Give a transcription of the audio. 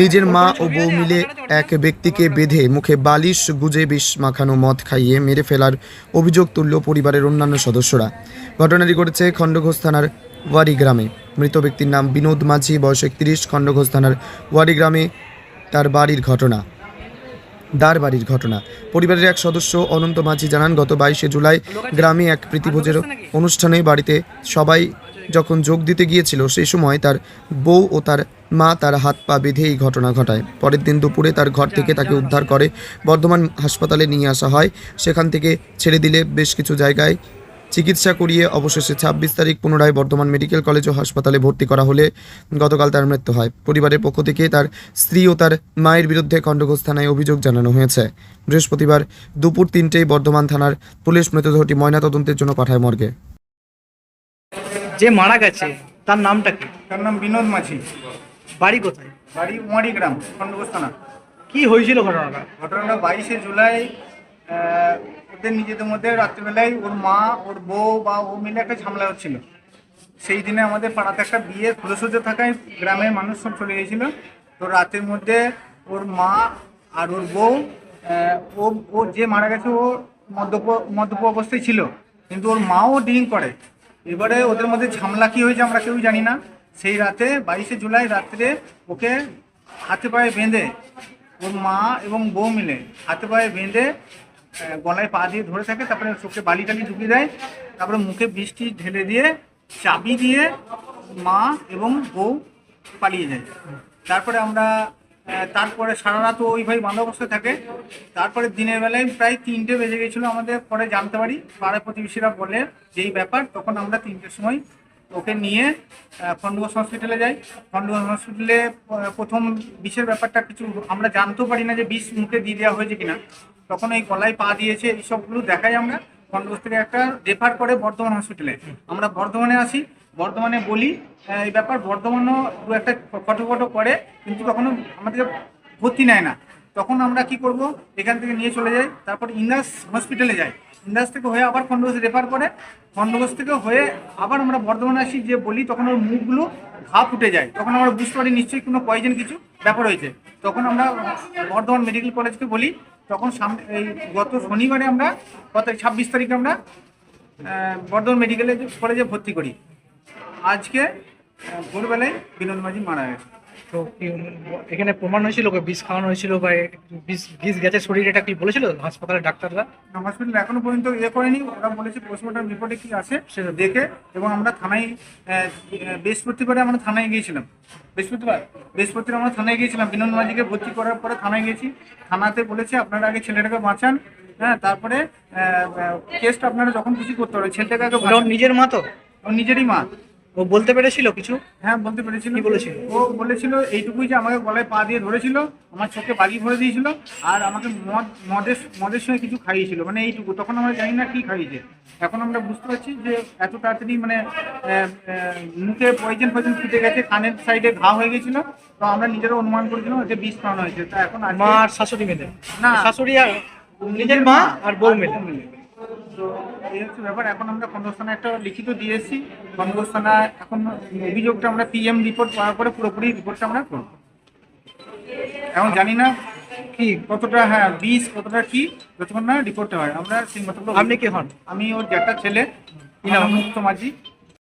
নিজের মা ও বউ মিলে এক ব্যক্তিকে বেঁধে মুখে বালিশ, গুজে বিষ মাখানো মদ খাইয়ে মেরে ফেলার অভিযোগ তুলল পরিবারের অন্যান্য সদস্যরা। ঘটনাটি ঘটেছে খণ্ডঘোষ থানার ওয়ারি গ্রামে। মৃত ব্যক্তির নাম বিনোদ মাঝি, বয়স একত্রিশ, খণ্ডঘোষ থানার ওয়ারি গ্রামে তার বাড়ির ঘটনা। দার বাড়ির ঘটনা। পরিবারের এক সদস্য অনন্ত মাঝি জানান, গত বাইশে জুলাই গ্রামে এক প্রীতিভোজের অনুষ্ঠানে বাড়িতে সবাই যখন যোগ দিতে গিয়েছিল সেই সময় তার বউ ও তার মা তার হাত পা বেঁধে এই ঘটনা ঘটায়। পরের দিন দুপুরে তার ঘর থেকে তাকে উদ্ধার করে বর্ধমান হাসপাতালে নিয়ে আসা হয়। সেখান থেকে ছেড়ে দিলে বেশ কিছু জায়গায় চিকিৎসা করিয়ে অবশেষে ছাব্বিশ তারিখ পুনরায় বর্ধমান মেডিকেল কলেজ ও হাসপাতালে ভর্তি করা হলে গতকাল তার মৃত্যু হয়। পরিবারের পক্ষ থেকে তার স্ত্রী ও তার মায়ের বিরুদ্ধে খণ্ডঘোষ থানায় অভিযোগ জানানো হয়েছে। বৃহস্পতিবার দুপুর তিনটেই বর্ধমান থানার পুলিশ মৃতদেহটি ময়নাতদন্তের জন্য পাঠায় মর্গে। যে মারা গেছে তার নামটা কি? তার নাম বিনোদ মাঝি। বাড়ি কোথায়? বাড়ি উমারি গ্রাম খণ্ডঘোষ থানা। কি হয়েছিল ঘটনাটা? ঘটনাটা বাইশে জুলাই ওদের নিজেদের মধ্যে রাত্রিবেলায় ওর মা ওর বউ বা ও মিলে একটা ঝামেলা হচ্ছিল। সেই দিনে আমাদের পাড়াতে একটা বিয়ে ফুলসজ্জা থাকায় গ্রামের মানুষ সব চলে গেছিল তো রাতের মধ্যে ওর মা আর ওর বউ ও ও যে মারা গেছে ও মদ্যপ মদ্যপ অবস্থায় ছিল। কিন্তু ওর মাও ড্রিঙ্ক করে। এবারে ওদের মধ্যে ঝামেলা কি হয়েছে আমরা কেউ জানি না। সেই রাতে, বাইশে জুলাই রাত্রে ওকে হাতে পায়ে বেঁধে ওর মা এবং বউ মিলে হাতে পায়ে বেঁধে গলায় পা দিয়ে ধরে থাকে, তারপরে চোখে বালি টালি ঢুকিয়ে দেয়, তারপরে মুখে বৃষ্টি ঢেলে দিয়ে চাবি দিয়ে মা এবং বউ পালিয়ে যায়। তারপরে আমরা তারপরে সারা রাত ওইভাবে বাঁধা অবস্থায় থাকে। তারপরে দিনের বেলায় প্রায় তিনটে বেজে গেছিল আমাদের পরে জানতে পারি। পাড়া প্রতিবেশীরা বলে যেই ব্যাপার, তখন আমরা তিনটের সময় ওকে নিয়ে খণ্ডঘোষ হসপিটালে যাই। খণ্ডঘোষ হসপিটালে প্রথম বিষের ব্যাপারটা কিছু, আমরা জানতেও পারি না যে বিষ মুখে দিয়ে দেওয়া হয়েছে কিনা। তখন এই গলায় পা দিয়েছে এইসবগুলো দেখাই আমরা। খণ্ডঘোষ থেকে একটা রেফার করে বর্ধমান হসপিটালে আমরা বর্ধমানে আসি, বর্ধমানে বলি এই ব্যাপার বর্ধমানও দু একটা ফটো ফটো করে, কিন্তু কখনো আমাদের ভর্তি নেয় না। তখন আমরা কি করব? এখান থেকে নিয়ে চলে যাই, তারপর ইন্দাস হসপিটালে যাই। ইন্দাস থেকে হয়ে আবার খণ্ডঘোষ রেফার করে। খণ্ডঘোষ থেকে হয়ে আবার আমরা বর্ধমানে আসি, যে বলি তখন ওর মুখগুলো ঘা ফুটে যায়। তখন আমরা বুঝতে পারি নিশ্চয়ই কোনো পয়জন কিছু ব্যাপার হয়েছে। তখন আমরা বর্ধমান মেডিকেল কলেজকে বলি, তখন সামনে এই গত শনিবারে আমরা, গত ছাব্বিশ তারিখে আমরা বর্ধমান মেডিকেলে কলেজে ভর্তি করি। আজকে ভোরবেলায় বিনোদ মাঝি মারা গেছে। তো এখানে প্রমাণ হয়েছিল বিষ খাওয়ানো হয়েছিল বা বিষ বিষ গেছে শরীরে এটা কি বলেছিল হাসপাতালের ডাক্তাররা? হসপিটাল এখনও পর্যন্ত ইয়ে করেনি। ওরা বলেছে পোস্টমর্টম রিপোর্টে কি আছে সেটা দেখে এবং আমরা থানায় বৃহস্পতিবারে আমরা থানায় গিয়েছিলাম। বৃহস্পতিবার? বৃহস্পতিবার আমরা থানায় গিয়েছিলাম। বিনোদ মাঝিকে ভর্তি করার পরে থানায় গেছি থানাতে বলেছে আপনারা আগে ছেলেটাকে বাঁচান। হ্যাঁ তারপরে কেসটা আপনারা যখন কিছু করতে পারবেন। ছেলেটাকে আগে। নিজের মা তো? নিজেরই মা। ও বলতে পেরেছিল কিছু? হ্যাঁ বলতে পেরেছিল। কি বলেছিল? ও বলেছিল এইটুকুই যে আমাকে গলায় পা দিয়ে ধরেছিল আমার চোখে বালি ভরে দিয়েছিল আর আমাকে মদ মদের মদের সঙ্গে কিছু খাইয়েছিল মানে এইটুকু। তখন আমরা জানি না কি খাইয়েছে। এখন আমরা বুঝতে পারছি যে এত তাড়াতাড়ি মানে মুখে পয়জন পয়জন ফুটে গেছে কানের সাইডে ঘা হয়ে গেছিল তো আমরা নিজেরা অনুমান করেছিলাম যে বিষ খাওয়ানো হয়েছে। তা এখন মা আর শাশুড়ি মিলে না। শাশুড়ি আর নিজের মা আর বউ মিলে তো এই হচ্ছে ব্যাপার। এখন আমরা খণ্ডস্থানে একটা লিখিত দিয়েছি। খণ্ডস্থানা এখন অভিযোগটা আমরা পিএম রিপোর্ট পাওয়ার পরে পুরোপুরি রিপোর্টটা আমরা করব। এখন জানি না কি কতটা হ্যাঁ বীজ কতটা কি যতক্ষণ না রিপোর্টটা হয়। আমরা সেই মতো আপনি কে হন? আমি ওর একটা ছেলে। মুক্ত মাঝি।